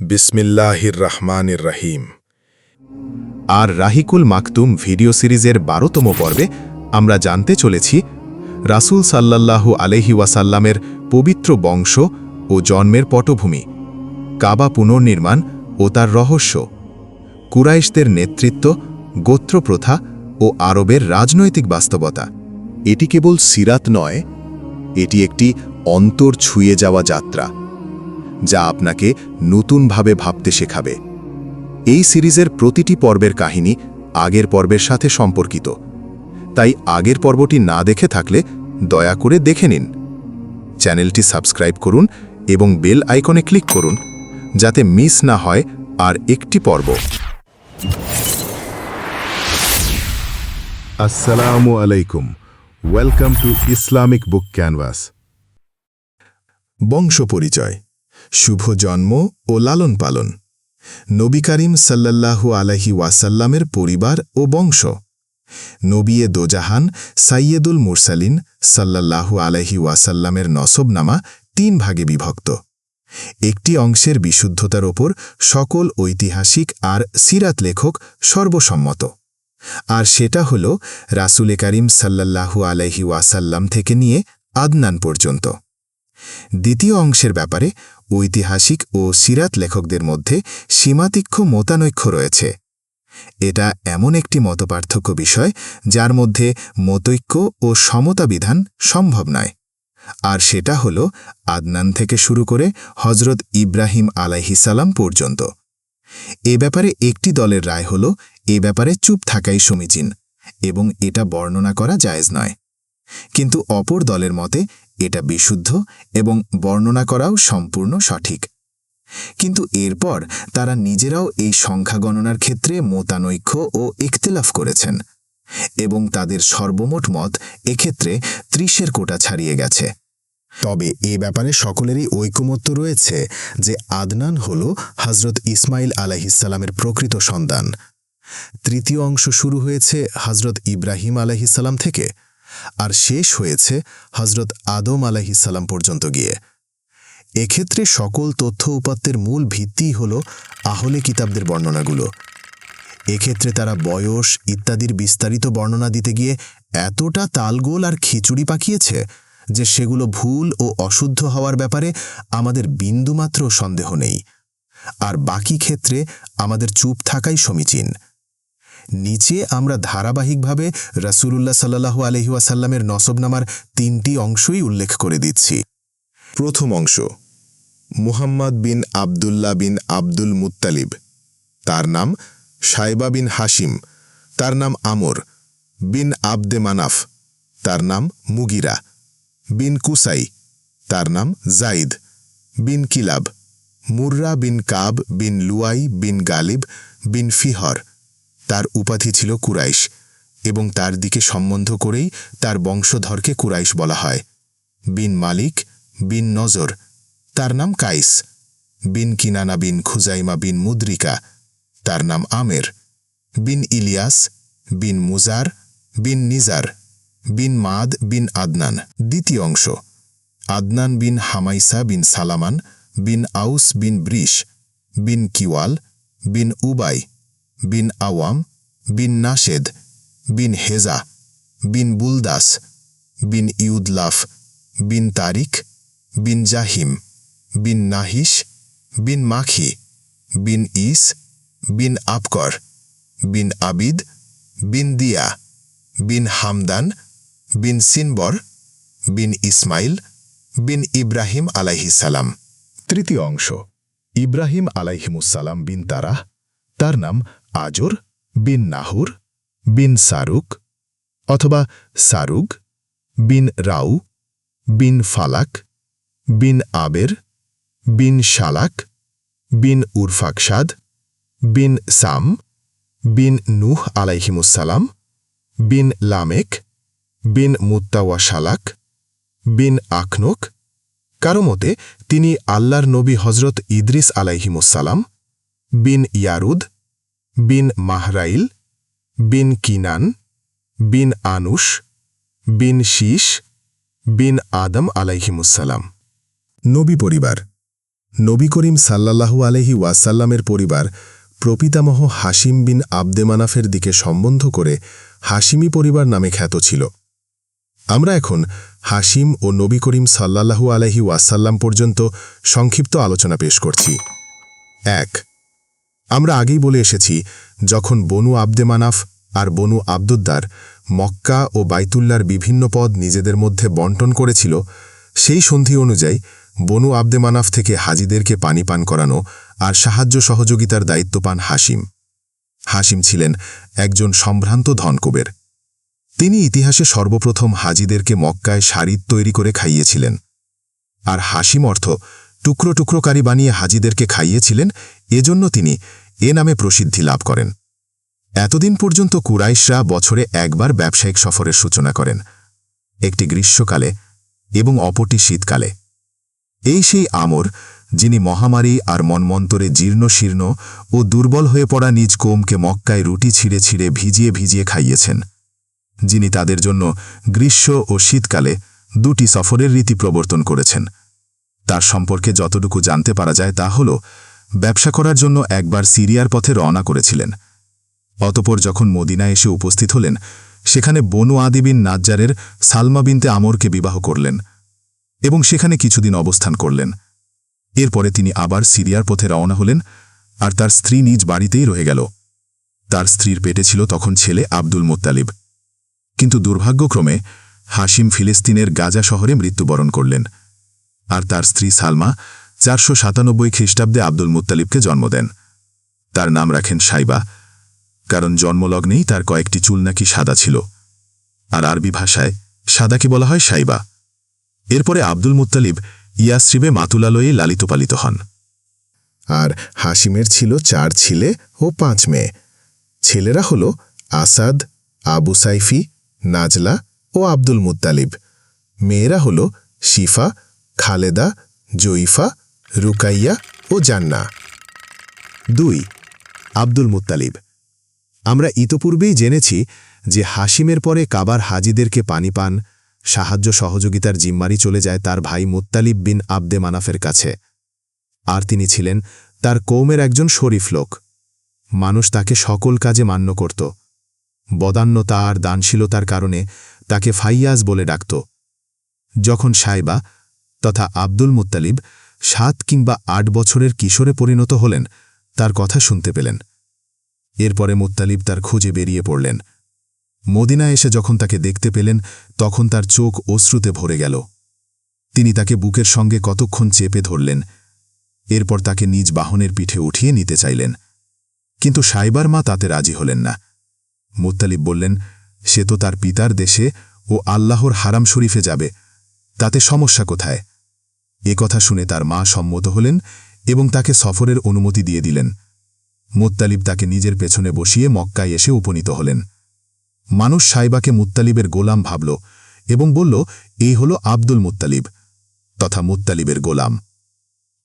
বিসমিল্লাহির রহমানির রহিম আর রাহিকুল মাকতুম ভিডিও সিরিজের বারোতম পর্বে আমরা জানতে চলেছি রাসূল সাল্লাল্লাহু আলহি ওয়াসাল্লামের পবিত্র বংশ ও জন্মের পটভূমি, কাবা পুনর্নির্মাণ ও তার রহস্য, কুরাইশদের নেতৃত্ব গোত্রপ্রথা ও আরবের রাজনৈতিক বাস্তবতা। এটি কেবল সিরাত নয়, এটি একটি অন্তর ছুঁয়ে যাওয়া যাত্রা। যা আপনাকে নতুনভাবে ভাবতে শেখাবে। এই সিরিজের প্রতিটি পর্বের কাহিনী আগের পর্বের সাথে সম্পর্কিত। তাই আগের পর্বটি না দেখে থাকলে দয়া করে দেখে নিন। চ্যানেলটি সাবস্ক্রাইব করুন এবং বেল আইকনে ক্লিক করুন যাতে মিস না হয় আর একটি পর্ব। আসসালামু আলাইকুম। Welcome to Islamic book canvas. বংশ পরিচয়। শুভ জন্ম ও লালন পালন। নবী করিম সাল্লাল্লাহু আলহি ওয়াসাল্লামের পরিবার ও বংশ। নবিয়ে দোজাহান সাইয়েদুল মুরসালিন সাল্লাল্লাহু আলহি ওয়াসাল্লামের নসবনামা তিন ভাগে বিভক্ত। একটি অংশের বিশুদ্ধতার ওপর সকল ঐতিহাসিক আর সিরাত লেখক সর্বসম্মত। আর সেটা হল রাসুলে করিম সাল্লাল্লাহু আলহি ওয়াসাল্লাম থেকে নিয়ে আদনান পর্যন্ত। দ্বিতীয় অংশের ব্যাপারে ঐতিহাসিক ও সিরাত লেখকদের মধ্যে সীমাতিক্ষ মতানৈক্য রয়েছে। এটা এমন একটি মতপার্থক্য বিষয়, যার মধ্যে মতৈক্য ও সমতা বিধান সম্ভব নয়। আর সেটা হল আদনান থেকে শুরু করে হজরত ইব্রাহিম আলাইহিসালাম পর্যন্ত। এ ব্যাপারে একটি দলের রায় হল, এ ব্যাপারে চুপ থাকাই সমীচীন এবং এটা বর্ণনা করা জায়েজ নয়। কিন্তু অপর দলের মতে এটা বিশুদ্ধ এবং বর্ণনা করাও সম্পূর্ণ সঠিক। কিন্তু এরপর তারা নিজেরাও এই সংখ্যা গণনার ক্ষেত্রে মতানৈক্য ও ইখতিলাফ করেছেন এবং তাদের সর্বমোট মত এক্ষেত্রে ত্রিশের কোটা ছাড়িয়ে গেছে। তবে এ ব্যাপারে সকলেরই ঐকমত্য রয়েছে যে আদনান হল হজরত ইসমাইল আলাহিসাল্লামের প্রকৃত সন্তান। তৃতীয় অংশ শুরু হয়েছে হজরত ইব্রাহিম আলাহিসাল্লাম থেকে। আর শেষ হয়েছে হজরত আদম আলাহিসাল্লাম পর্যন্ত গিয়ে। এক্ষেত্রে সকল তথ্য উপাত্তের মূল ভিত্তিই হল আহলে কিতাবদের বর্ণনাগুলো। এক্ষেত্রে তারা বয়স, ইত্যাদির বিস্তারিত বর্ণনা দিতে গিয়ে এতটা তালগোল আর খিচুড়ি পাকিয়েছে যে সেগুলো ভুল ও অশুদ্ধ হওয়ার ব্যাপারে আমাদের বিন্দুমাত্র সন্দেহ নেই। আর বাকি ক্ষেত্রে আমাদের চুপ থাকাই সমীচীন। নিচে আমরা ধারাবাহিকভাবে রাসূলুল্লাহ সাল্লাহু আলহিউসাল্লামের নসবনামার তিনটি অংশই উল্লেখ করে দিচ্ছি। প্রথম অংশ, Muhammad bin Abdullah bin Abdul Muttalib. তার নাম সাইবা বিন হাসিম তার নাম আমর বিন আবদে মানাফ, তার নাম মুগিরা। বিন কুসাই, তার নাম Zaid. Bin Kilab, Murrah bin Kaab bin Luay bin Ghalib bin Fihr. তার উপাধি ছিল কুরাইশ এবং তার দিকে সম্বন্ধ করেই তার বংশধরকে কুরাইশ বলা হয়। বিন মালিক, বিন নজর, তার নাম কাইস, বিন কিনানা বিন খুজাইমা বিন মুদ্রিকা, তার নাম আমের, বিন ইলিয়াস, বিন মুজার, বিন নিজার, বিন মাদ বিন আদনান। দ্বিতীয় অংশ, আদনান বিন হামাইসা বিন সালামান, বিন আউস বিন ব্রিশ, বিন কিওয়াল, বিন উবাই। বিন আওয়াম, বিন নাশেদ, বিন হেজা, বিন বুলদাস, বিন ইউদলাফ, বিন তারিক, বিন জাহিম, বিন নাহিস বিন মাখি, বিন ইস, বিন আপকর বিন আবিদ, বিন দিয়া, বিন হামদান, বিন সিনবর, বিন ইসমাইল, বিন ইব্রাহিম আলাইহিসালাম তৃতীয় অংশ, ইব্রাহিম আলাইহিমুসালাম বিন তারাহ, তার নাম আজর, বিন নাহুর, বিন সারুক, অথবা সারুগ, বিন রাউ, বিন ফালাক, বিন আবের, বিন শালাক, বিন উরফাকসাদ, বিন সাম, বিন নুহ আলাইহিমুসালাম বিন লামেক, বিন মুত্তাওয়া শালাক বিন আখনক কারও মতে তিনি আল্লাহর নবী হজরত ইদ্রিস আলাইহিমুসালাম বিন ইয়ারুদ বিন মাহরাইল, বিন কিনান, বিন আনুস বিন শীষ বিন আদম আলাইহিমুসালাম নবী পরিবার। নবী করিম সাল্লাল্লাহু আলহি ওয়াসাল্লামের পরিবার প্রপিতামহ হাসিম বিন আবদে মানাফের দিকে সম্বন্ধ করে হাসিমি পরিবার নামে খ্যাত ছিল। আমরা এখন হাসিম ও নবী করিম সাল্লাল্লাহু আলহি ওয়াসাল্লাম পর্যন্ত সংক্ষিপ্ত আলোচনা পেশ করছি। এক আমরা আগেই বলে এসেছি, যখন বনু আবদে মানাফ আর বনু আবদুদ্দার মক্কা ও বাইতুল্লার বিভিন্ন পদ নিজেদের মধ্যে বন্টন করেছিল, সেই সন্ধি অনুযায়ী বনু আবদে মানাফ থেকে হাজিদেরকে পানি পান করানো আর সাহায্য সহযোগিতার দায়িত্ব পান হাসিম হাসিম ছিলেন একজন সম্ভ্রান্ত ধনকুবের। তিনি ইতিহাসে সর্বপ্রথম হাজিদেরকে মক্কায় শাড়ির তৈরি করে খাইয়েছিলেন। আর হাসিম অর্থ টুকরো টুকরোকারী বানিয়ে হাজিদেরকে খাইয়েছিলেন, এজন্য তিনি এ নামে প্রসিদ্ধি লাভ করেন। এতদিন পর্যন্ত কুরাইশরা বছরে একবার ব্যবসায়িক সফরের সূচনা করেন, একটি গ্রীষ্মকালে এবং অপরটি শীতকালে। এই সেই আমর, যিনি মহামারী আর মনমন্তরে জীর্ণ শীর্ণ ও দুর্বল হয়ে পড়া নিজ কোমকে মক্কায় রুটি ছিঁড়ে ছিঁড়ে ভিজিয়ে ভিজিয়ে খাইয়েছেন, যিনি তাদের জন্য গ্রীষ্ম ও শীতকালে দুটি সফরের রীতি প্রবর্তন করেছেন। তার সম্পর্কে যতটুকু জানতে পারা যায় তা হল, ব্যবসা করার জন্য একবার সিরিয়ার পথে রওনা করেছিলেন। অতপর যখন মদিনা এসে উপস্থিত হলেন, সেখানে বনু আদিবিন নাজ্জারের সালমা বিনতে আমরকে বিবাহ করলেন এবং সেখানে কিছুদিন অবস্থান করলেন। এরপরে তিনি আবার সিরিয়ার পথে রওনা হলেন আর তার স্ত্রী নিজ বাড়িতেই রয়ে গেল। তার স্ত্রীর পেটে ছিল তখন ছেলে আব্দুল মুত্তালিব। কিন্তু দুর্ভাগ্যক্রমে হাসিম ফিলিস্তিনের গাজা শহরে মৃত্যুবরণ করলেন। আর তার স্ত্রী সালমা চারশো সাতানব্বই খ্রিস্টাব্দে আব্দুল মুত্তালিবকে জন্ম দেন। তার নাম রাখেন সাইবা, কারণ জন্মলগ্নেই তার কয়েকটি চুল নাকি সাদা ছিল। আর আরবি ভাষায় সাদাকে বলা হয় সাইবা। এরপরে আব্দুল মুত্তালিব ইয়াসরিবে মাতুলালয়ে লালিত পালিত হন। আর হাসিমের ছিল চার ছেলে ও পাঁচ মেয়ে। ছেলেরা হল আসাদ, আবু সাইফি, নাজলা ও আব্দুল মুত্তালিব। মেয়েরা হল শিফা খালেদা, জয়ীফা, রুকাইয়া ও জান্না দুই, আব্দুল মুত্তালিব। আমরা ইতপূর্বেই জেনেছি যে হাসিমের পরে কাবার হাজিদেরকে পানি পান, সাহায্য সহযোগিতার জিম্মারি চলে যায় তার ভাই মুত্তালিব বিন আবদে মানাফের কাছে। আর তিনি ছিলেন তার কৌমের একজন শরীফ লোক। মানুষ তাকে সকল কাজে মান্য করত। বদান্যতা আর দানশীলতার কারণে তাকে ফাইয়াজ বলে ডাকত। যখন সাইবা তথা আব্দুল মুত্তালিব সাত কিংবা আট বছরের কিশোরে পরিণত হলেন, তার কথা শুনতে পেলেন। এরপরে মুত্তালিব তার খুঁজে বেরিয়ে পড়লেন। মদিনা এসে যখন তাকে দেখতে পেলেন, তখন তার চোখ অশ্রুতে ভরে গেল। তিনি তাকে বুকের সঙ্গে কতক্ষণ চেপে ধরলেন। এরপর তাকে নিজ বাহনের পিঠে উঠিয়ে নিতে চাইলেন। কিন্তু সাইবার মা তাতে রাজি হলেন না। মুত্তালিব বললেন, সে তো তার পিতার দেশে ও আল্লাহর হারাম শরীফে যাবে। তাতে সমস্যা কোথায়? এ কথা শুনে তার মা সম্মত হলেন এবং তাকে সফরের অনুমতি দিয়ে দিলেন। মুত্তালিব তাকে নিজের পেছনে বসিয়ে মক্কায় এসে উপনীত হলেন। মানুষ সাইবাকে মুত্তালিবের গোলাম ভাবল এবং বলল, এই হল আব্দুল মুত্তালিব। তথা, মুত্তালিবের গোলাম।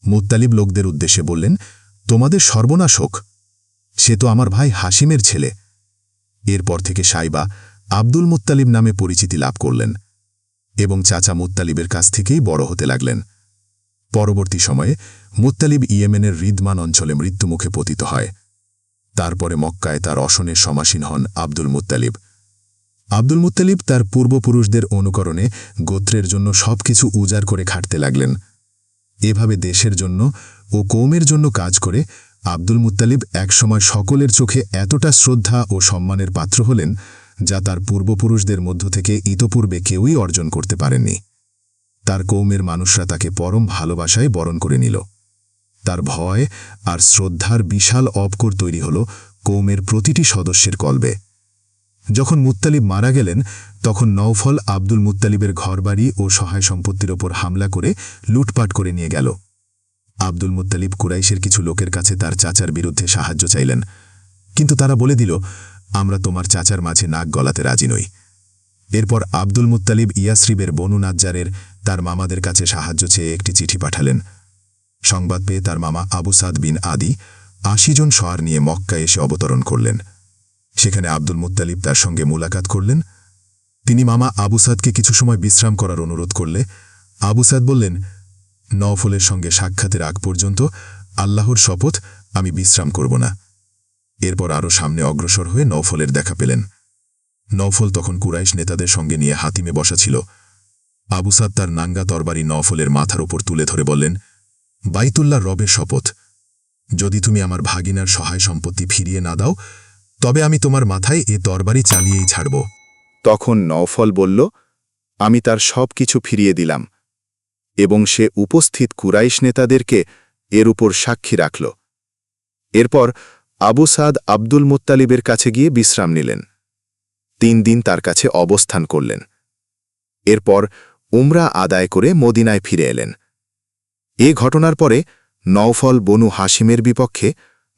মুত্তালিব লোকদের উদ্দেশ্যে বললেন, তোমাদের সর্বনাশ হোক। সে তো আমার ভাই হাসিমের ছেলে। এরপর থেকে সাইবা আব্দুল মুত্তালিব নামে পরিচিতি লাভ করলেন এবং চাচা মুত্তালিবের কাছ থেকেই বড় হতে লাগলেন। পরবর্তী সময়ে মুত্তালিব ইয়েমেনের রিদমান অঞ্চলে মৃত্যুমুখে পতিত হয়। তারপরে মক্কায় তার অসনের সমাসীন হন আব্দুল মুত্তালিব। আব্দুল মুত্তালিব তার পূর্বপুরুষদের অনুকরণে গোত্রের জন্য সবকিছু উজাড় করে খাটতে লাগলেন। এভাবে দেশের জন্য ও কৌমের জন্য কাজ করে আব্দুল মুত্তালিব একসময় সকলের চোখে এতটা শ্রদ্ধা ও সম্মানের পাত্র হলেন, যা তার পূর্বপুরুষদের মধ্য থেকে ইতপূর্বে কেউই অর্জন করতে পারেননি। তার কৌমের মানুষরা তাকে পরম ভালোবাসায় বরণ করে নিল। তার ভয় আর শ্রদ্ধার বিশাল অবকর তৈরি হল কৌমের প্রতিটি সদস্যের কলবে যখন মুত্তালিব মারা গেলেন, তখন নওফল আব্দুল মুত্তালিবের ঘরবাড়ি ও সহায় সম্পত্তির ওপর হামলা করে লুটপাট করে নিয়ে গেল। আব্দুল মুত্তালিব কুরাইশের কিছু লোকের কাছে তার চাচার বিরুদ্ধে সাহায্য চাইলেন। কিন্তু তারা বলে দিল, আমরা তোমার চাচার মাঝে নাক গলাতে রাজি নই। এরপর আব্দুল মুত্তালিব ইয়াসরিবের বনু নাজ্জারের তার মামাদের কাছে সাহায্য চেয়ে একটি চিঠি পাঠালেন। সংবাদ পেয়ে তার মামা আবু সাদ বিন আদি আশি জন সওয়ার নিয়ে মক্কা এসে অবতরণ করলেন। সেখানে আব্দুল মুত্তালিব তার সঙ্গে মোলাকাত করলেন। তিনি মামা আবু সাদকে কিছু সময় বিশ্রাম করার অনুরোধ করলে। আবু সাদ বললেন, নওফলের সঙ্গে সাক্ষাতের আগ পর্যন্ত আল্লাহর শপথ আমি বিশ্রাম করব না। এরপর আরও সামনে অগ্রসর হয়ে নওফলের দেখা পেলেন। নওফল তখন কুরাইশ নেতাদের সঙ্গে নিয়ে হাতিমে বসা ছিল। আবুসাদ তার নাঙ্গা তরবারি নওফলের মাথার ওপর তুলে ধরে বললেন, বাইতুল্লাহ রবের শপথ। যদি তুমি আমার ভাগিনার সহায় সম্পত্তি ফিরিয়ে না দাও, তবে আমি তোমার মাথায় এ তরবারি চালিয়েই ছাড়ব। তখন নওফল বলল, আমি তার সব কিছু ফিরিয়ে দিলাম। এবং সে উপস্থিত কুরাইশ নেতাদেরকে এর উপর সাক্ষী রাখল। এরপর আবু সাদ আব্দুল মুত্তালিবের কাছে গিয়ে বিশ্রাম নিলেন। তিন দিন তার কাছে অবস্থান করলেন। এরপর উমরা আদায় করে মদিনায় ফিরে এলেন। এ ঘটনার পরে নওফল বনু হাসিমের বিপক্ষে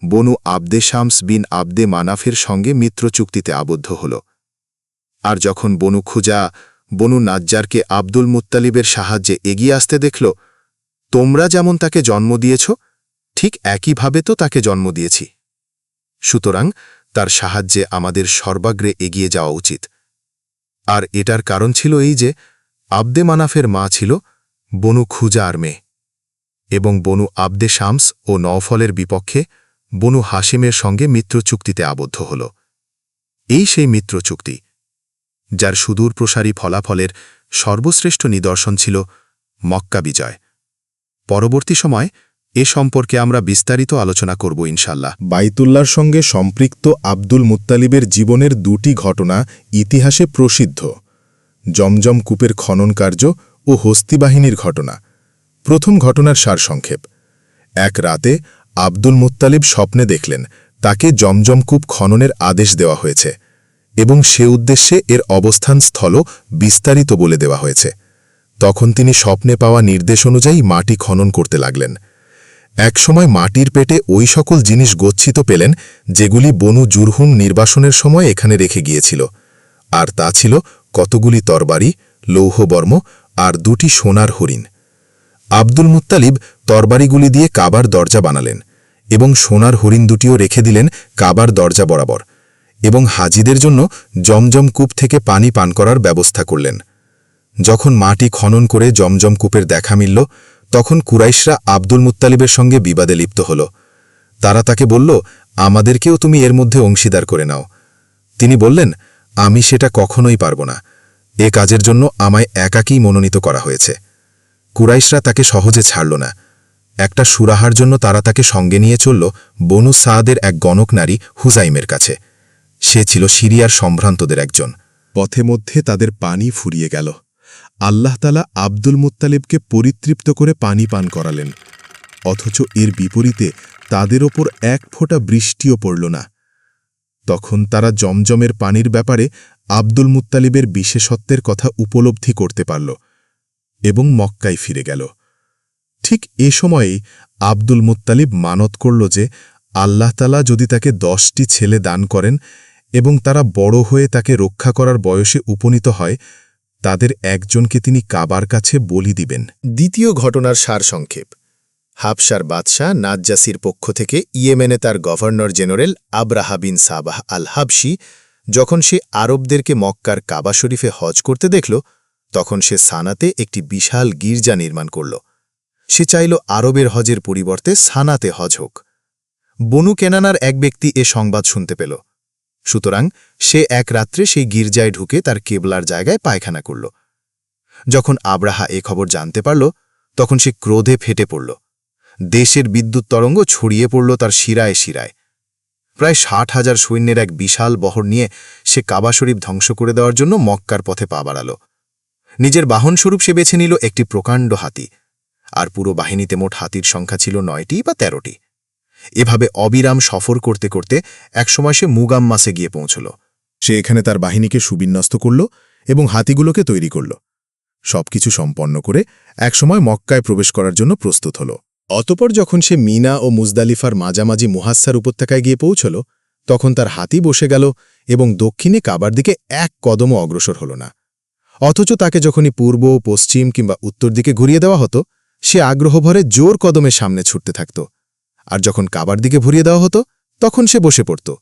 বনু আবদে শামস বিন আবদে মানাফের সঙ্গে মিত্র চুক্তিতে আবদ্ধ হল। আর যখন বনু খুজা বনু নাজ্জারকে আব্দুল মুত্তালিবের সাহায্যে এগিয়ে আসতে দেখল, তোমরা যেমন তাকে জন্ম দিয়েছ, ঠিক একইভাবে তো তাকে জন্ম দিয়েছি। সুতরাং তার সাহায্যে আমাদের সর্বাগ্রে এগিয়ে যাওয়া উচিত। আর এটার কারণ ছিল এই যে, আবদে মানাফের মা ছিল বনু খুজার মেয়ে এবং বনু আবদে শামস ও নওফলের বিপক্ষে বনু হাসিমের সঙ্গে মিত্র চুক্তিতে আবদ্ধ হল। এই সেই মিত্র চুক্তি যার সুদূর প্রসারী ফলাফলের সর্বশ্রেষ্ঠ নিদর্শন ছিল মক্কা বিজয়। পরবর্তী সময় এ সম্পর্কে আমরা বিস্তারিত আলোচনা করব ইনশাল্লাহ বাইতুল্লার সঙ্গে সম্পৃক্ত আব্দুল মুত্তালিবের জীবনের দুটি ঘটনা ইতিহাসে প্রসিদ্ধ। জমজম কূপের খনন কার্য ও হস্তি বাহিনীর ঘটনা। প্রথম ঘটনার সারসংক্ষেপ। এক রাতে আব্দুল মুত্তালিব স্বপ্নে দেখলেন, তাকে জমজম কূপ খননের আদেশ দেওয়া হয়েছে এবং সে উদ্দেশ্যে এর অবস্থান স্থল বিস্তারিত বলে দেওয়া হয়েছে। তখন তিনি স্বপ্নে পাওয়া নির্দেশ অনুযায়ী মাটি খনন করতে লাগলেন। একসময় মাটির পেটে ওই সকল জিনিস গচ্ছিত পেলেন, যেগুলি বনু জুরহুম নির্বাসনের সময় এখানে রেখে গিয়েছিল। আর তা ছিল কতগুলি তরবারি, লৌহবর্ম আর দুটি সোনার হরিণ। আব্দুল মুত্তালিব তরবারিগুলি দিয়ে কাবার দরজা বানালেন এবং সোনার হরিণ দুটিও রেখে দিলেন কাবার দরজা বরাবর এবং হাজিদের জন্য জমজম কূপ থেকে পানি পান করার ব্যবস্থা করলেন। যখন মাটি খনন করে জমজম কূপের দেখা মিলল তখন কুরাইশরা আব্দুল মুত্তালিবের সঙ্গে বিবাদে লিপ্ত হল। তারা তাকে বলল, আমাদেরকেও তুমি এর মধ্যে অংশীদার করে নাও। তিনি বললেন, আমি সেটা কখনোই পারব না। এ কাজের জন্য আমায় একাকেই মনোনীত করা হয়েছে। কুরাইশরা তাকে সহজে ছাড়ল না। একটা সুরাহার জন্য তারা তাকে সঙ্গে নিয়ে চলল বনু সাদের এক গণক নারী হুজাইমের কাছে। সে ছিল সিরিয়ার সম্ভ্রান্তদের একজন। পথে মধ্যে তাদের পানি ফুরিয়ে গেল। আল্লাহতালা আব্দুল মুত্তালিবকে পরিতৃপ্ত করে পানি পান করালেন, অথচ এর বিপরীতে তাদের ওপর এক ফোঁটা বৃষ্টিও পড়ল না। তখন তারা জমজমের পানির ব্যাপারে আব্দুল মুত্তালিবের বিশেষত্বের কথা উপলব্ধি করতে পারল এবং মক্কায় ফিরে গেল। ঠিক এ সময়েই আব্দুল মুত্তালিব মানত করল যে আল্লাহতালা যদি তাকে দশটি ছেলে দান করেন এবং তারা বড় হয়ে তাকে রক্ষা করার বয়সে উপনীত হয় তাদের একজনকে তিনি কাবার কাছে বলি দিবেন। দ্বিতীয় ঘটনার সারসংক্ষেপ হাবসার বাদশাহ নাজ্জাসির পক্ষ থেকে ইয়েমেনে তার governor general Abraha bin Sabah al Habshi যখন সে আরবদেরকে মক্কার কাবা শরীফে হজ করতে দেখল, তখন সে সানাতে একটি বিশাল গির্জা নির্মাণ করল। সে চাইল আরবের হজের পরিবর্তে সানাতে হজ হোক। বনু কেনানার এক ব্যক্তি এ সংবাদ শুনতে পেল। সুতরাং সে এক রাত্রে সেই গির্জায় ঢুকে তার কেবলার জায়গায় পায়খানা করল। যখন আব্রাহা এ খবর জানতে পারল, তখন সে ক্রোধে ফেটে পড়ল। দেশের বিদ্যুৎ তরঙ্গ ছড়িয়ে পড়ল তার শিরায় শিরায়। প্রায় ষাট হাজার সৈন্যের এক বিশাল বহর নিয়ে সে কাবা শরীফ ধ্বংস করে দেওয়ার জন্য মক্কার পথে পা বাড়াল। নিজের বাহনস্বরূপ সে বেছে নিল একটি প্রকাণ্ড হাতি। আর পুরো বাহিনীতে মোট হাতির সংখ্যা ছিল নয়টি বা তেরোটি। এভাবে অবিরাম সফর করতে করতে একসময় সে মুগাম্মাসে গিয়ে পৌঁছল। সে এখানে তার বাহিনীকে সুবিন্যস্ত করল এবং হাতিগুলোকে তৈরি করল। সবকিছু সম্পন্ন করে একসময় মক্কায় প্রবেশ করার জন্য প্রস্তুত হল। অতপর যখন সে মিনা ও মুজদালিফার মাঝামাঝি মুহাস্সার উপত্যকায় গিয়ে পৌঁছল, তখন তার হাতি বসে গেল এবং দক্ষিণে কাবার দিকে এক কদমও অগ্রসর হল না। অথচ তাকে যখনই পূর্ব, পশ্চিম কিংবা উত্তর দিকে ঘুরিয়ে দেওয়া হতো, সে আগ্রহভরে জোর কদমের সামনে ছুটতে থাকত। আর যখন কাবার দিকে ভরিয়ে দেওয়া হতো, তখন সে বসে পড়ত।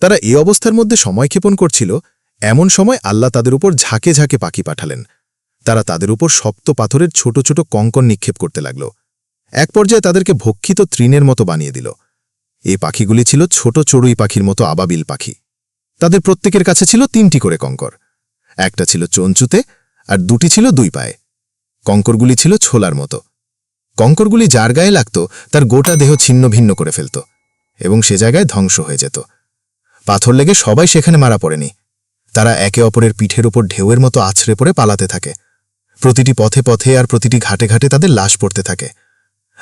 তারা এই অবস্থার মধ্যে সময় ক্ষেপণ করছিল, এমন সময় আল্লাহ তাদের উপর ঝাঁকে ঝাঁকে পাখি পাঠালেন। তারা তাদের উপর শক্ত পাথরের ছোট ছোট কঙ্কন নিক্ষেপ করতে লাগল। এক পর্যায়ে তাদেরকে ভক্ষিত তৃণের মতো বানিয়ে দিল। এই পাখিগুলি ছিল ছোট চড়ুই পাখির মতো আবাবিল পাখি। তাদের প্রত্যেকের কাছে ছিল তিনটি করে কঙ্কর। একটা ছিল চঞ্চুতে, আর দুটি ছিল দুই পায়ে। কঙ্করগুলি ছিল ছোলার মতো। কঙ্করগুলি যার গায়ে লাগত, তার গোটা দেহ ছিন্ন ভিন্ন করে ফেলত এবং সে জায়গায় ধ্বংস হয়ে যেত। পাথর লেগে সবাই সেখানে মারা পড়েনি। তারা একে অপরের পিঠের উপর ঢেউয়ের মতো আছড়ে পড়ে পালাতে থাকে। প্রতিটি পথে পথে আর প্রতিটি ঘাটে ঘাটে তাদের লাশ পড়তে থাকে।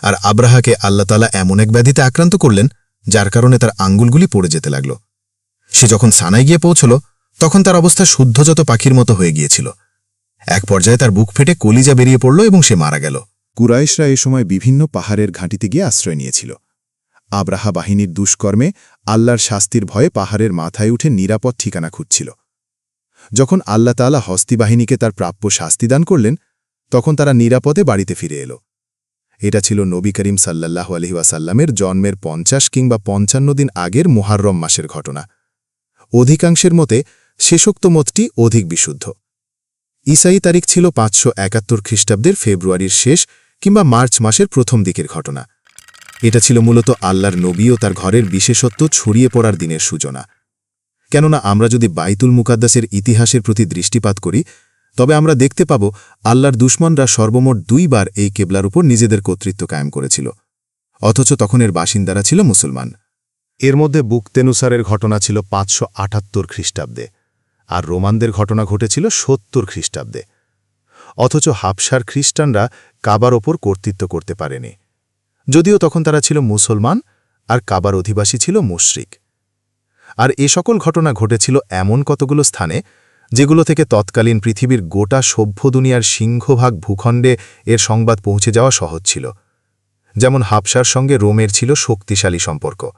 আর আব্রাহাকে আল্লাহতালা এমন এক ব্যাধিতে আক্রান্ত করলেন, যার কারণে তার আঙ্গুলগুলি পড়ে যেতে লাগল। সে যখন সানায় গিয়ে পৌঁছল, তখন তার অবস্থা শুদ্ধযত পাখির মতো হয়ে গিয়েছিল। এক পর্যায়ে তার বুক ফেটে কলিজা বেরিয়ে পড়ল এবং সে মারা গেল। কুরাইশরা এ সময় বিভিন্ন পাহাড়ের ঘাঁটিতে গিয়ে আশ্রয় নিয়েছিল। আব্রাহা বাহিনীর দুষ্কর্মে আল্লাহর শাস্তির ভয়ে পাহাড়ের মাথায় উঠে নিরাপদ ঠিকানা খুঁজছিল। যখন আল্লাহ তালা হস্তি বাহিনীকে তার প্রাপ্য শাস্তি দান করলেন, তখন তারা নিরাপদে বাড়িতে ফিরে এলো। এটা ছিল নবী করিম সাল্লাল্লাহু আলহিওয়াসাল্লামের জন্মের পঞ্চাশ কিংবা পঞ্চান্ন দিন আগের মোহাররম মাসের ঘটনা। অধিকাংশের মতে শেষোক্ত মতটি অধিক বিশুদ্ধ। ইসাই তারিখ ছিল পাঁচশো একাত্তর খ্রিস্টাব্দের ফেব্রুয়ারির শেষ কিংবা মার্চ মাসের প্রথম দিকের ঘটনা। এটা ছিল মূলত আল্লাহর নবী ও তার ঘরের বিশেষত্ব ছড়িয়ে পড়ার দিনের সূচনা। কেননা আমরা যদি বাইতুল মুকাদ্দাসের ইতিহাসের প্রতি দৃষ্টিপাত করি, তবে আমরা দেখতে পাব আল্লাহর দুশ্মনরা সর্বমোট দুইবার এই কেবলার উপর নিজেদের কর্তৃত্ব কায়েম করেছিল। অথচ তখন এর বাসিন্দারা ছিল মুসলমান। এর মধ্যে বুকতেনুসারের ঘটনা ছিল পাঁচশো আটাত্তর খ্রিস্টাব্দে, আর রোমানদের ঘটনা ঘটেছিল সত্তর খ্রিস্টাব্দে। অথচ হাবসার খ্রিস্টানরা কাবার ওপর কর্তৃত্ব করতে পারেনি। যদিও তখন তারা ছিল মুসলমান আর কাবার অধিবাসী ছিল মুশরিক। আর এ সকল ঘটনা ঘটেছিল এমন কতগুলো স্থানে যেগুলো থেকে তৎকালীন পৃথিবীর গোটা সভ্য দুনিয়ার সিংহভাগ ভূখণ্ডে এর সংবাদ পৌঁছে যাওয়া সহজ ছিল। যেমন হাবসার সঙ্গে রোমের ছিল শক্তিশালী সম্পর্ক।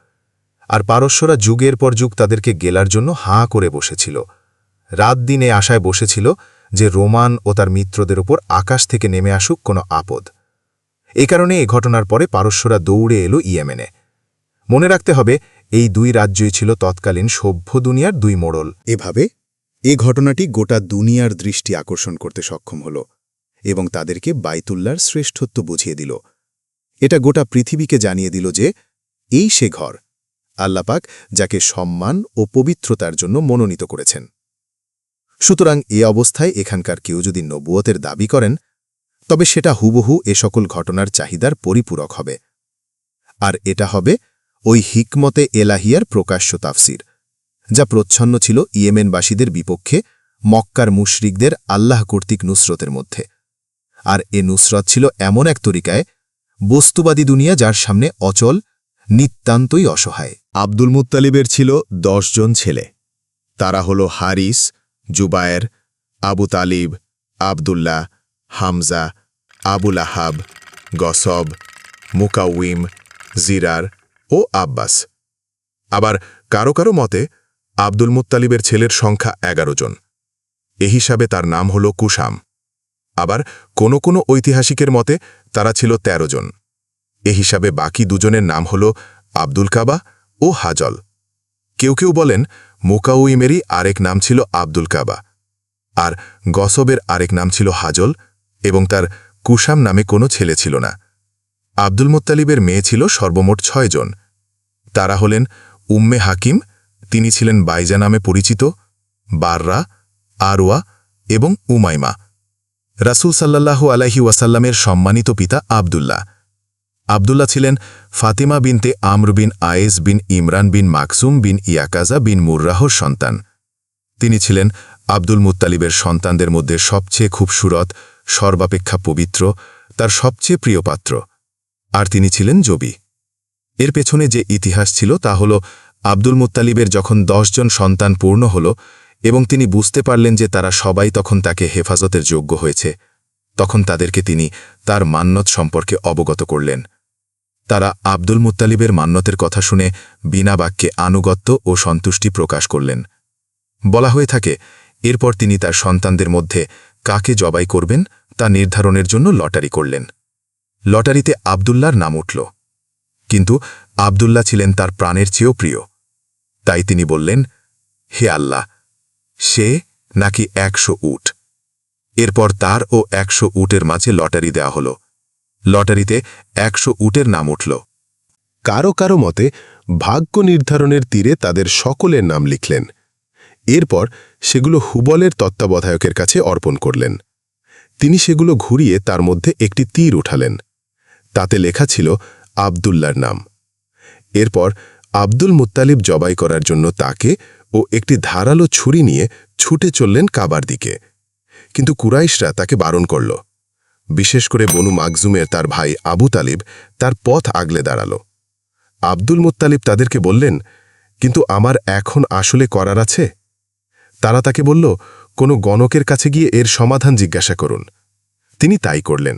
আর পারস্যরা যুগের পর যুগ তাদেরকে গেলার জন্য হাঁ করে বসেছিল। রাত দিনে আশায় বসেছিল যে রোমান ও তার মিত্রদের ওপর আকাশ থেকে নেমে আসুক কোনো আপদ। এ কারণে এ ঘটনার পরে পারস্যরা দৌড়ে এলো ইয়েমেনে। মনে রাখতে হবে, এই দুই রাজ্যই ছিল তৎকালীন সভ্য দুনিয়ার দুই মোড়ল। এভাবে এ ঘটনাটি গোটা দুনিয়ার দৃষ্টি আকর্ষণ করতে সক্ষম হল এবং তাদেরকে বাইতুল্লার শ্রেষ্ঠত্ব বুঝিয়ে দিল। এটা গোটা পৃথিবীকে জানিয়ে দিল যে, এই সে ঘর আল্লাপাক যাকে সম্মান ও পবিত্রতার জন্য মনোনীত করেছেন। সুতরাং এ অবস্থায় এখানকার কেউ যদি নবুয়তের দাবি করেন, তবে সেটা হুবহু এ সকল ঘটনার চাহিদার পরিপূরক হবে। আর এটা হবে ওই হিকমতে এলাহিয়ার প্রকাশ্য তাফসির, যা প্রচ্ছন্ন ছিল ইয়েমেনবাসীদের বিপক্ষে মক্কার মুশরিকদের আল্লাহ কর্তৃক নুসরতের মধ্যে। আর এ নুসরত ছিল এমন এক তরিকায়, বস্তুবাদী দুনিয়া যার সামনে অচল, নিতান্তই অসহায়। আব্দুল মুত্তালিবের ছিল জন ছেলে। তারা হল হারিস জুবায়ের, আবু তালিব, আবদুল্লাহ, হামজা আবুল আহাব গসব, মুকাউইম, জিরার ও আব্বাস। আবার কারও কারও মতে, আব্দুল মুত্তালিবের ছেলের সংখ্যা এগারো জন। এ হিসাবে তার নাম হল কুসাম আবার কোনো কোনো ঐতিহাসিকের মতে, তারা ছিল ১৩ জন। এ হিসাবে বাকি দুজনের নাম হল আব্দুল কাবা ও হাজল। কেউ কেউ বলেন মোকাউইমেরই আরেক নাম ছিল আব্দুল কাবা। আর গসবের আরেক নাম ছিল হাজল এবং তার কুসাম নামে কোনো ছেলে ছিল না। আব্দুল মোত্তালিবের মেয়ে ছিল সর্বমোট ছয় জন। তারা হলেন উম্মে হাকিম, তিনি ছিলেন বাইজা নামে পরিচিত, বাররা, আরওয়া এবং উমাইমা। রাসুল সাল্লাল্লাহু আলাহি ওয়াসাল্লামের সম্মানিত পিতা আবদুল্লাহ। আবদুল্লাহ ছিলেন ফাতিমা বিনতে আমর বিন আয়েস বিন ইমরান বিন মাকসুম বিন ইয়াকাজা বিন মুর্রাহর সন্তান। তিনি ছিলেন আব্দুল মুত্তালিবের সন্তানদের মধ্যে সবচেয়ে খুবসুরত, সর্বাপেক্ষা পবিত্র, তার সবচেয়ে প্রিয় পাত্র। আর তিনি ছিলেন জবি এর পেছনে যে ইতিহাস ছিল তা হল আব্দুল মুত্তালিবের যখন জন সন্তান পূর্ণ হল এবং তিনি বুঝতে পারলেন যে তারা সবাই তখন তাকে হেফাজতের যোগ্য হয়েছে, তখন তাদেরকে তিনি তার মান্যত সম্পর্কে অবগত করলেন। তারা আব্দুল মুত্তালিবের মান্যতের কথা শুনে বিনা বাক্যে আনুগত্য ও সন্তুষ্টি প্রকাশ করলেন। বলা হয়ে থাকে, এরপর তিনি তার সন্তানদের মধ্যে কাকে জবাই করবেন তা নির্ধারণের জন্য লটারি করলেন। লটারিতে আবদুল্লার নাম উঠল। কিন্তু আবদুল্লাহ ছিলেন তার প্রাণের চেয়েও প্রিয়। তাই তিনি বললেন, হে আল্লাহ, সে নাকি একশো উট। এরপর তার ও একশো উটের মাঝে লটারি দেয়া হল। লটারিতে একশো উটের নাম উঠল। কারও কারও মতে, ভাগ্য নির্ধারণের তীরে তাদের সকলের নাম লিখলেন। এরপর সেগুলো হুবলের তত্ত্বাবধায়কের কাছে অর্পণ করলেন। তিনি সেগুলো ঘুরিয়ে তার মধ্যে একটি তীর উঠালেন। তাতে লেখা ছিল আবদুল্লার নাম। এরপর আব্দুল মুত্তালিব জবাই করার জন্য তাকে ও একটি ধারালো ছুরি নিয়ে ছুটে চললেন কাবার দিকে। কিন্তু কুরাইশরা তাকে বারণ করল। বিশেষ করে বনু মাকজুমের তার ভাই আবু তালিব তার পথ আগলে দাঁড়াল। আব্দুল মুত্তালিব তাদেরকে বললেন, কিন্তু আমার এখন আসলে করার আছে? তারা তাকে বলল, কোনো গণকের কাছে গিয়ে এর সমাধান জিজ্ঞাসা করুন। তিনি তাই করলেন।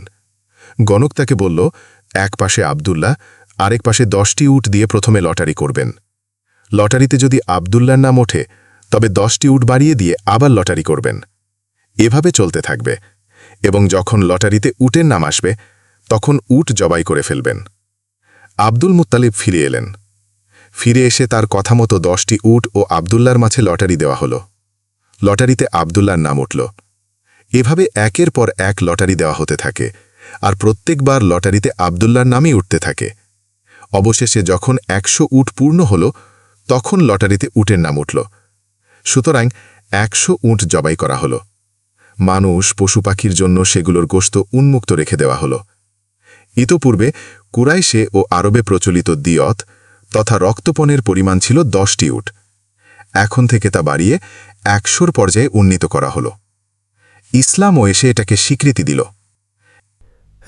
গণক তাকে বলল, এক পাশে আবদুল্লাহ, আরেক পাশে দশটি উট দিয়ে প্রথমে লটারি করবেন। লটারিতে যদি আবদুল্লার নাম ওঠে, তবে দশটি উট বাড়িয়ে দিয়ে আবার লটারি করবেন। এভাবে চলতে থাকবে। এবং যখন লটারিতে উটের নাম আসবে, তখন উট জবাই করে ফেলবেন। আব্দুল মুত্তালিব ফিরে এলেন। ফিরে এসে তার কথা মতো দশটি উট ও আবদুল্লার মাঝে লটারি দেওয়া হলো। লটারিতে আবদুল্লার নাম উঠল। এভাবে একের পর এক লটারি দেওয়া হতে থাকে আর প্রত্যেকবার লটারিতে আবদুল্লার নামই উঠতে থাকে। অবশেষে যখন একশো উট পূর্ণ হল, তখন লটারিতে উটের নাম উঠল। সুতরাং একশো উট জবাই করা হল। মানুষ পশু পাখির জন্য সেগুলোর গোস্ত উন্মুক্ত রেখে দেওয়া হল। ইতপূর্বে কুরাইশে ও আরবে প্রচলিত দিয়ত তথা রক্তপণের পরিমাণ ছিল দশটি উট। এখন থেকে তা বাড়িয়ে একশোর পর্যায়ে উন্নীত করা হল। ইসলামও এসে এটাকে স্বীকৃতি দিল।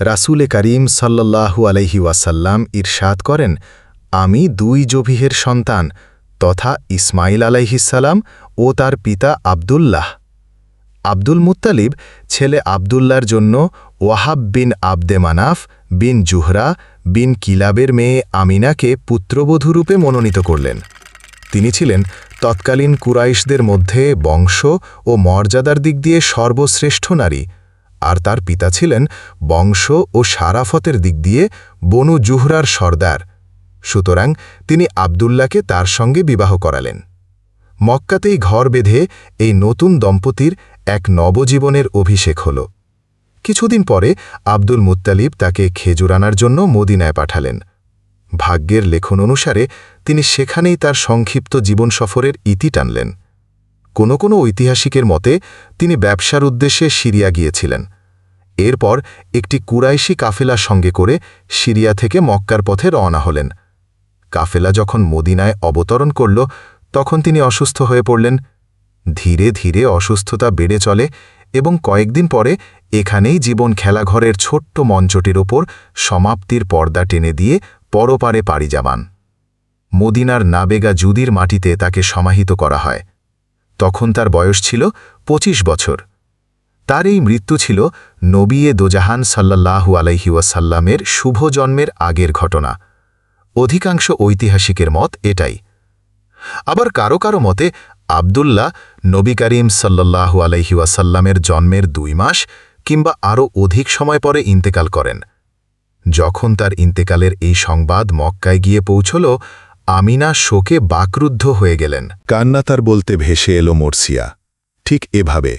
রাসুলে করিম সাল্লাল্লাহু আলাইহি ওয়াসাল্লাম ইরশাদ করেন, আমি দুই জভিহের সন্তান, তথা ইসমাইল আলাইহিসাল্লাম ও তার পিতা আবদুল্লাহ। আব্দুল মুত্তালিব, ছেলে আবদুল্লার জন্য ওয়াহাব বিন আবদে মানাফ, বিন জুহরা, বিন কিলাবের মেয়ে আমিনাকে পুত্রবধূরূপে মনোনীত করলেন। তিনি ছিলেন তৎকালীন কুরাইশদের মধ্যে বংশ ও মর্যাদার দিক দিয়ে সর্বশ্রেষ্ঠ নারী, আর তার পিতা ছিলেন বংশ ও সারাফতের দিক দিয়ে বনু জুহরার সর্দার। সুতরাং তিনি আবদুল্লাকে তার সঙ্গে বিবাহ করালেন। মক্কাতেই ঘর বেঁধে এই নতুন দম্পতির এক নবজীবনের অভিষেক হল। কিছুদিন পরে আব্দুল মুত্তালিব তাকে খেজুর আনার জন্য মদিনায় পাঠালেন। ভাগ্যের লেখন অনুসারে তিনি সেখানেই তার সংক্ষিপ্ত জীবন সফরের ইতি টানলেন। কোনো কোনো ঐতিহাসিকের মতে তিনি ব্যবসার উদ্দেশ্যে সিরিয়া গিয়েছিলেন। এরপর একটি কুরাইশি কাফেলা সঙ্গে করে সিরিয়া থেকে মক্কার পথে রওনা হলেন। কাফেলা যখন মদিনায় অবতরণ করল, তখন তিনি অসুস্থ হয়ে পড়লেন। ধীরে ধীরে অসুস্থতা বেড়ে চলে এবং কয়েকদিন পরে এখানেই জীবন খেলাঘরের ছোট্ট মঞ্চটির ওপর সমাপ্তির পর্দা টেনে দিয়ে পরপারে পাড়ি যাবান মদিনার নাবেগা জুদির মাটিতে তাকে সমাহিত করা হয়। তখন তার বয়স ছিল ২৫ বছর। তার এই মৃত্যু ছিল নবিয়ে দোজাহান সাল্লাল্লাহু আলাইহি ওয়াসাল্লামের শুভ জন্মের আগের ঘটনা। অধিকাংশ ঐতিহাসিকের মত এটাই। আবার কারও কারও মতে আবদুল্লাহ নবী করিম সাল্লাল্লাহু আলাইহি ওয়াসাল্লামের জন্মের দুই মাস কিংবা আরও অধিক সময় পরে ইন্তেকাল করেন। যখন তার ইন্তেকালের এই সংবাদ মক্কায় গিয়ে পৌঁছল, আমিনা শোকে বাকরুদ্ধ হয়ে গেলেন। কান্না তার বলতে ভেসে এলো মোরসিয়া। ঠিক এভাবে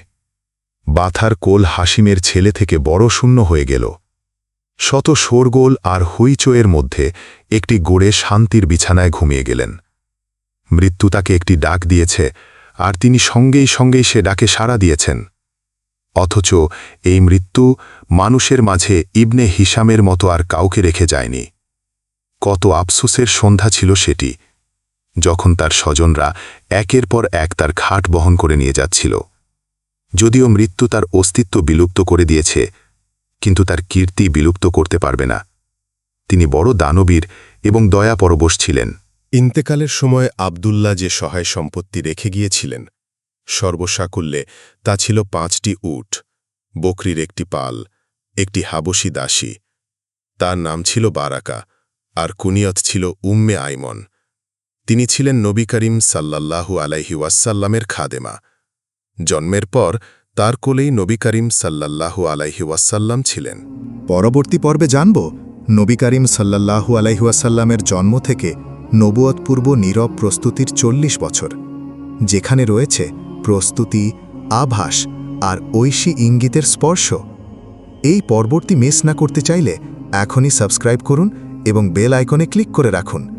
বাথার কোল হাসিমের ছেলে থেকে বড় শূন্য হয়ে গেল। শত শোরগোল আর হুইচোয়ের মধ্যে একটি গোড়ে শান্তির বিছানায় ঘুমিয়ে গেলেন। মৃত্যু তাকে একটি ডাক দিয়েছে, আর তিনি সঙ্গেই সঙ্গেই সে ডাকে সাড়া দিয়েছেন। অথচ এই মৃত্যু মানুষের মাঝে ইবনে হিসামের মতো আর কাউকে রেখে যায়নি। কত আফসোসের সন্ধ্যা ছিল সেটি, যখন তার স্বজনরা একের পর এক তার খাট বহন করে নিয়ে যাচ্ছিল। যদিও মৃত্যু তার অস্তিত্ব বিলুপ্ত করে দিয়েছে, কিন্তু তার কীর্তি বিলুপ্ত করতে পারবে না। তিনি বড় দানবীর এবং দয়া পরবশ ছিলেন। ইন্তেকালের সময় আবদুল্লাহ যে সহায় সম্পত্তি রেখে গিয়েছিলেন, সর্বসাকুল্যে তা ছিল পাঁচটি উট, বকরির একটি পাল, একটি হাবসি দাসী। তার নাম ছিল বারাকা, আর কুনিয়ত ছিল উম্মে আইমন। তিনি ছিলেন নবী করিম সাল্লাল্লাহু আলাইহি ওয়াসাল্লামের খাদেমা। জন্মের পর তার কোলেই নবী করিম সাল্লাল্লাহু আলাইহি ওয়াসাল্লাম ছিলেন। পরবর্তী পর্বে জানব, নবী করিম সাল্লাল্লাহু আলাইহুয়াসাল্লামের জন্ম থেকে নবুয়ৎপূর্ব নীরব প্রস্তুতির চল্লিশ বছর, যেখানে রয়েছে প্রস্তুতি, আভাস আর ঐশী ইঙ্গিতের স্পর্শ। এই পরবর্তী মিস না করতে চাইলে এখনই সাবস্ক্রাইব করুন এবং বেল আইকনে ক্লিক করে রাখুন।